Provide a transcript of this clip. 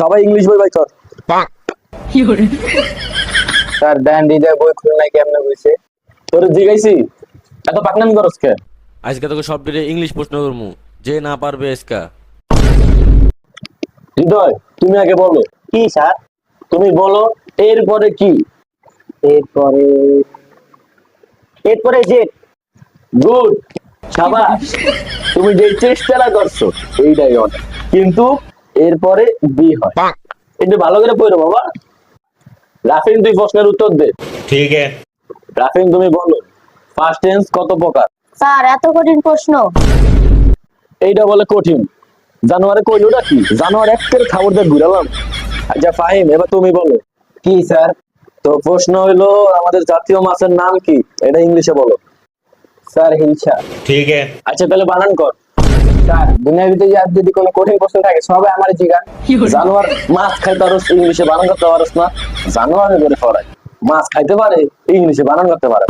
সবাই ইংলিশ বই বাই কর। স্যার দেন হৃদয় বই খুলে নাই কেমনে বইছে। তোর জিগাইছি। এত পাকনামি করস কে? আজকে তোকে সব দিলে ইংলিশ প্রশ্ন করব যে না পারবে এসকা। হৃদয় তুমি আগে বলো। কি স্যার? তুমি বলো এরপরে কি? এরপরে এরপরে যে গুড। সাবাস। তুমি যে চেষ্টাটা করছ এইটাই অনেক কিন্তু এরপরে বি হয়। একটু ভালো করে পড়ো বাবা। রাফিন তুই প্রশ্নের উত্তর দে। ঠিক আছে। রাফিন তুমি বলো ফার্স্ট টেন্স কত প্রকার? স্যার এত কঠিন প্রশ্ন। এইটা বলে কঠিন। জানুয়ারে না কি? জানুয়ার একের খাবার দিয়ে ঘুরালাম। আচ্ছা ফাহিম এবার তুমি বলো কি স্যার? তো প্রশ্ন হইল আমাদের জাতীয় মাছের নাম কি? এটা ইংলিশে বলো। স্যার হিংসা। ঠিক আছে। আচ্ছা তাহলে বানান কর। দুনিয়ার ভিতরে আর যদি কোনো কঠিন প্রশ্ন থাকে সবাই আমার জিগান জানোয়ার মাছ খাইতে পারস ইংলিশে বানান করতে পারস না জানোয়ারে করে ফরাই মাছ খাইতে পারে ইংলিশে বানান করতে পারে।